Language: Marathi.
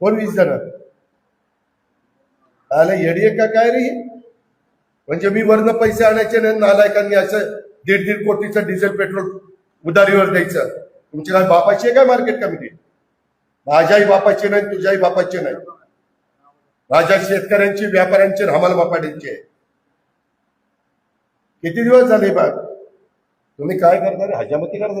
कोण वीस जण आला येडी का काय रे? म्हणजे मी वरनं पैसे आणायचे नाही नालायकांनी असं दीड दीड कोटीचं डिझेल पेट्रोल उधारीवर द्यायचं. तुमची काय बापाची आहे काय मार्केट कमिटी माझ्याही बापाची नाही तुझ्याही बापाची नाही. माझ्या शेतकऱ्यांची व्यापाऱ्यांची हमाल बापाड्यांची आहे. किती दिवस झाले बा तुम्ही काय करणार हजामती करता